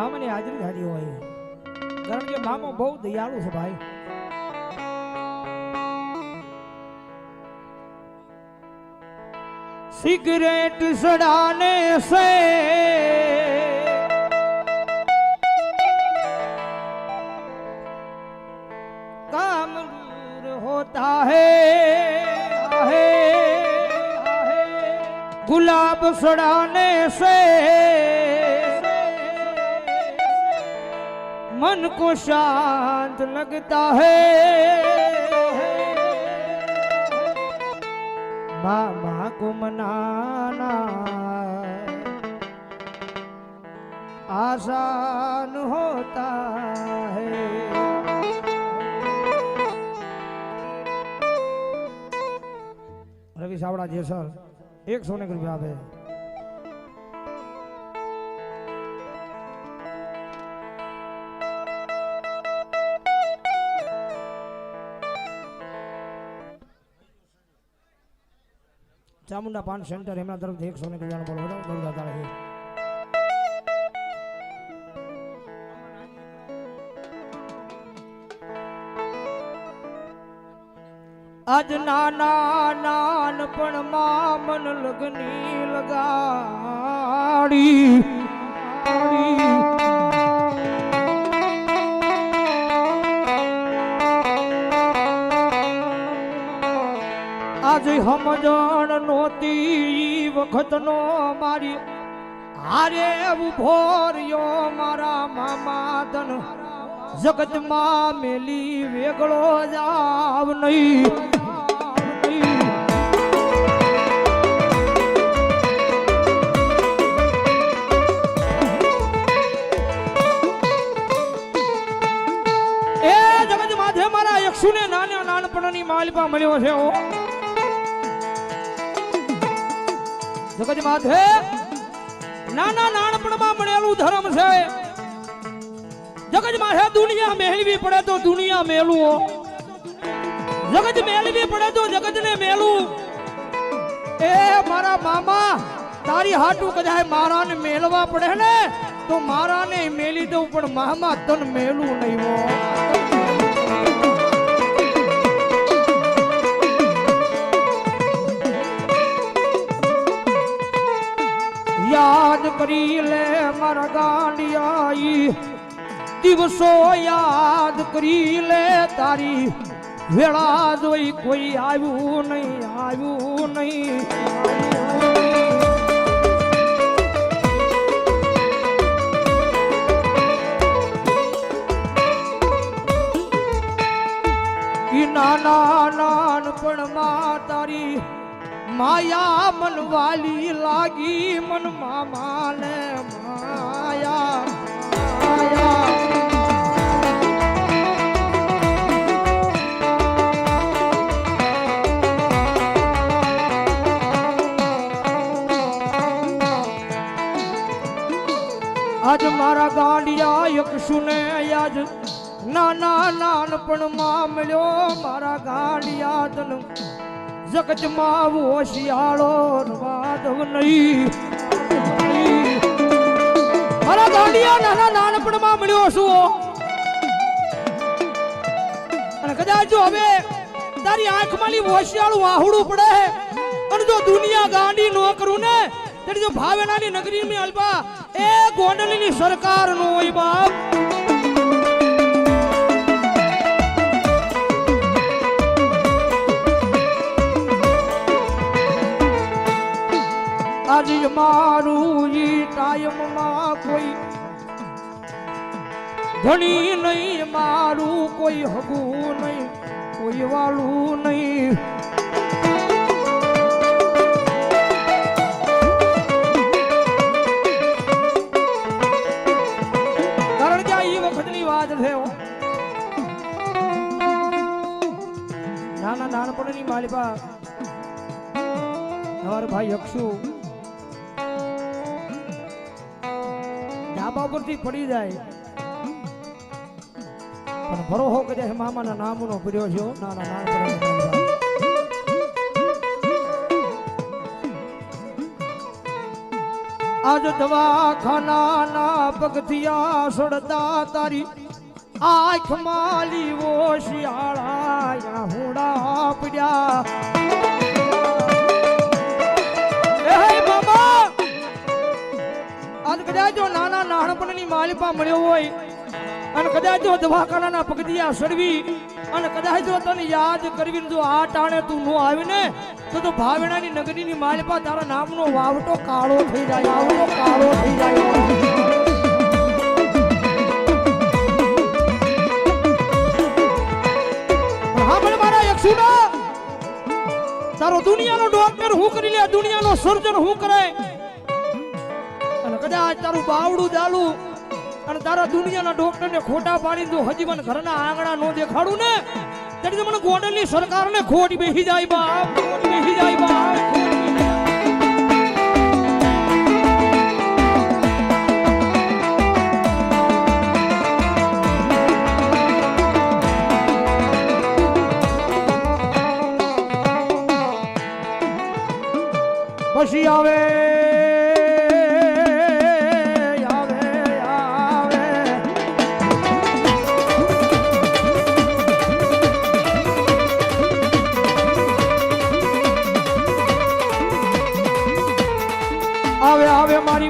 મામાની હાજરી હાજરી હોય. કારણ કે મામો બહુ દયાળુ છે ભાઈ. સિગરેટ સડાને સે કામ હોતા હે ગુલાબ સડાને સે मन को शांत लगता है। मामा को मनाना आसान होता है। रवि सावड़ा जी, सर, एक सौ रुपया है ચામુંડા પાન સેન્ટર એમના તરફથી એકસો ને કલ્યાણ બોલો દોડતા તાળે આજ નાના નાનપણમાં મન લગની લગાડી. નહોતી વખતનો મારી હારે ઊભો મારા મામા તન જગતમાં મેલી વેગળો જાવ નહીં. એ જગત માથે મારા એકસુ ને નાના નાનપણની માલિપા મળ્યો છે ઓ માથે? નાના નાનપણમાં મળેલું ધર્મ છે. જગજ માથે દુનિયા મેળવી પડે તો દુનિયા મેલું જગજ મેળવી પડે તો જગત ને મેલું. એ મારા મામા, તારી હાટું કદાચ મારા ને મેલવા પડે ને, તો મારા ને મેલી દઉં, પણ મામા તન મેલું નહીં યાદ કરી લે મારા ગાંડિયાઈ. દિવસો યાદ કરી લે તારી. વેળા જોઈ કોઈ આવ્યું નહીં આવ્યું નહીં. નાના નાનપણમાં તારી માયા મનવાલી લાગી મન મામાને માયા માયા. આજ મારા ગાંડિયા યક્ષુ ને આજ નાના નાનપણમાં મળ્યો મારા ગાંડિયા તન. જગતમાં શિયાળો વાદવ નહીં. મારા ગાંડિયા નાના નાનપણમાં મળ્યો છું. અને કદાચ જો હવે તારી આંખમાંની હોશિયાળું આહુડું પડે અને જો દુનિયા ગાંડી નો કરું ને, ત્યારે જો ભાવેનાની નગરી માં અલ્પા સરકાર નો બાપ. આજે મારું ઈ ટાઈમમાં કોઈ ધણી નહીં, મારું કોઈ હગું નહીં, કોઈ વાળું નહીં. કારણ કે આ વખતની વાત છે નાના નાનપણની માલિપા તમારો ભાઈ અક્ષુ ધાબા પરથી પડી જાય. પણ ભરોહો કદાચ મામાના નામનો કર્યો છે. નાના નાનપણની આજ દવાખાના પગથિયા સડતા તારી આંખમાં લીવો શિયાળા હુડા પડ્યા. કદાચ જો નાના નાનપણની માલિપા મળ્યો હોય અને કદાચ જો દવાખાનાના પગદિયા સડવી અને કદાચ જો તને યાદ કરવી જો આ ટાણે તું નો આવીને તો તો ભાવેણાની નગરીની માલિપા તારા નામનો વાવટો કાળો થઈ જાય, વાવટો કાળો થઈ જાય. તારો દુનિયાનો ડોક્ટર હું કરી લે, દુનિયાનો સર્જન હું કરે અને તારું બાવડું ચાલુ અને તારા દુનિયાના ડોક્ટરને ખોટા પાડીને જો હજી મને ઘરના આંગણા નો દેખાડું ને ત્યારે મને ગોંડલની સરકારને ખોટ બેસી જાય બાપ, ખોટ બેસી જાય બાપ. પછી આવે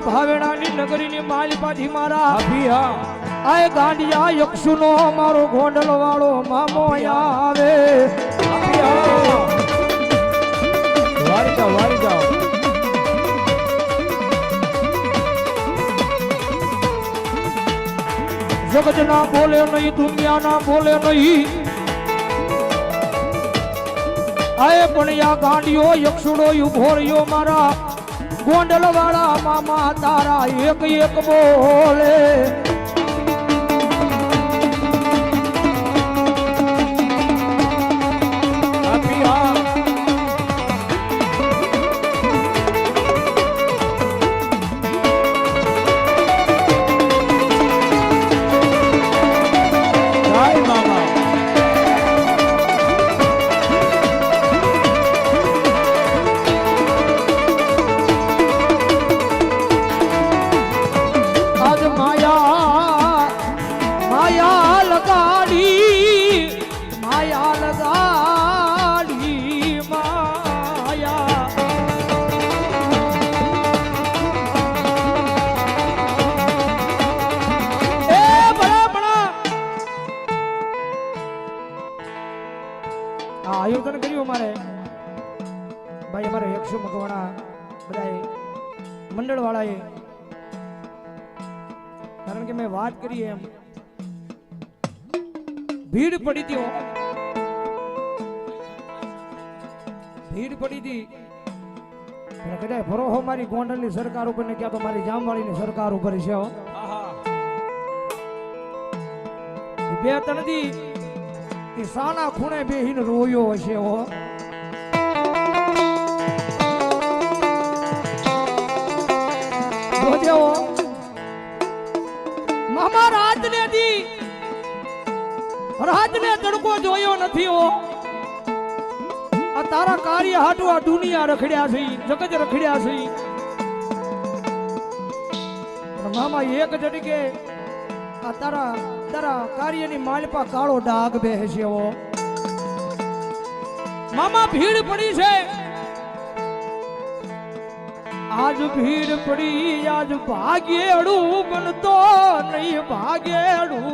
મારી ભાવેડાની નગરીની માલિપાથી મારા અભિયા આય ગાંડિયા યક્ષુનો મારો ગોંડલ વાળો મામો આવે. જગત ના બોલે નહીં, દુનિયા ના બોલે નહીં. આય પણ યા ગાંડિયો, યક્ષુડો ઊભો રહ્યો મારા ગોંડલ વાળા મામા તારા એક એક બોલે. વાત કરી એમ. ભીડ પડી હતી ભીડ પડી હતી. કદાચ ભરોહો મારી ગોંડલની સરકાર ઉપર ને ક્યાં તો મારી જામવાળીની સરકાર ઉપર છે બે ત્રણ દી સાના ખૂણે બેહીને રોયો હશે હો. જોજે રાત ને તડકો જોયો નથી ઓ આ તારા કાર્ય હાટુ દુનિયા રખડ્યા છે જગત રખડ્યા છે. મામા, એક જડીકે આ તારા તારા કાર્યની માલપા કાળો ડાઘ બેસે ઓ મામા, ભીડ પડી છે. આજ ભીડ પડી, આજ ભાગ્યેડું બનતો નહીં, ભાગ્યેડું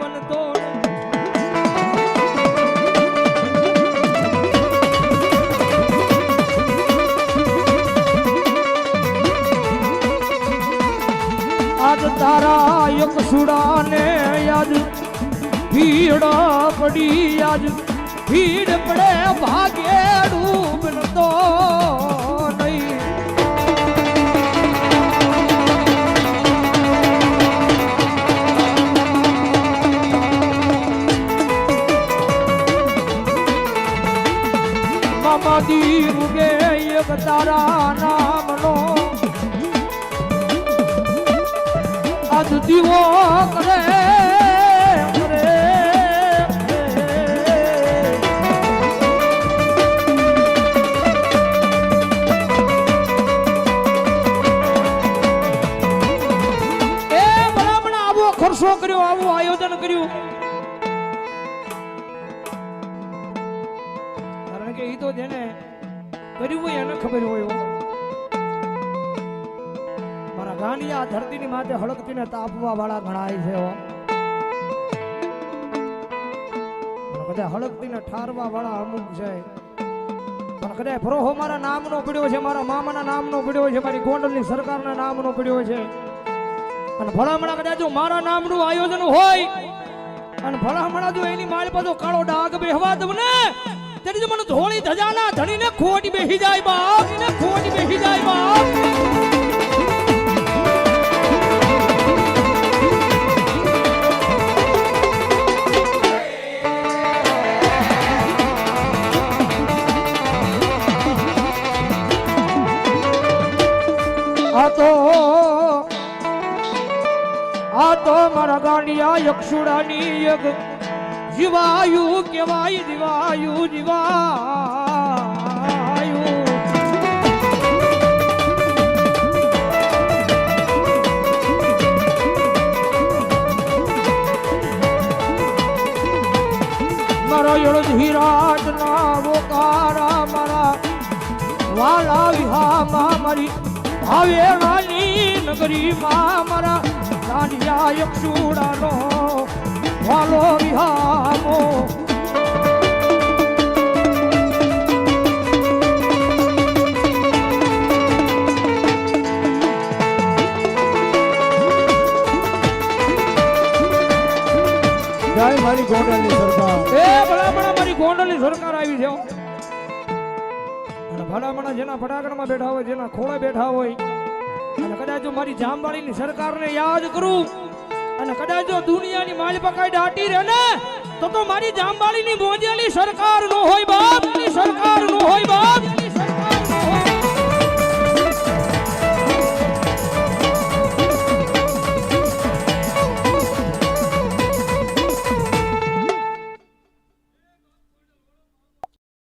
બનતો આજ તારા એક સુડાને યાદ. ભીડ પડી આજ ભીડ પડે ભાગે બનતો નહીં. મામા દી ગે એક તારા નામનો કારણ કે એ તો જેને કર્યું હોય એને ખબર હોય. મારા ગાંડિયા ધરતીની માથે હળકતીને તાપવા વાળા ઘણાય છે બધા હળકતીને ઠારવા વાળા અમુક છે. પણ કદાચ ફરોહો મારા નામનો પડ્યો છે, મારા મામાના નામનો પડ્યો છે, મારી ગોંડલની સરકારના નામનો પડ્યો છે. અને ભલામણા કદાચ જો મારા નામનું આયોજન હોય અને ભલામણા જો એની મારી પાછો કાળો ડાઘ બેહવા દઉં ને તેથી જો મને ધોળી ધજાના ધણીને ખોટી બેહી જાય બાપ, એને ખોટી બેહી જાય બાપ. યક્ષુડાની એક જીવાયુ કેવાય જીવાયુ જીવાયુ. મારો યળ ધીરાજ ના વોકારા મારા. વાલા વિહામાં મારી ભાવે રાની નગરી માં મારા. રાનિયા યક્ષુડાનો વાલો વિહામો જય મારી ગોંડલની સરકાર એ ભલામણા મારી ગોંડલની સરકાર આવી છે. અને ભલામણા જેના ફટાકડમાં બેઠા હોય જેના ખોળે બેઠા હોય કદાચ જો મારી જામવાળીની સરકારને યાદ કરું અને કદાચ દુનિયાની માલ પકાઈ દાટી રહે ને, તો તો મારી જામવાળીની મોજેલી સરકાર નો હોય બાપ, સરકાર નો હોય બાપ.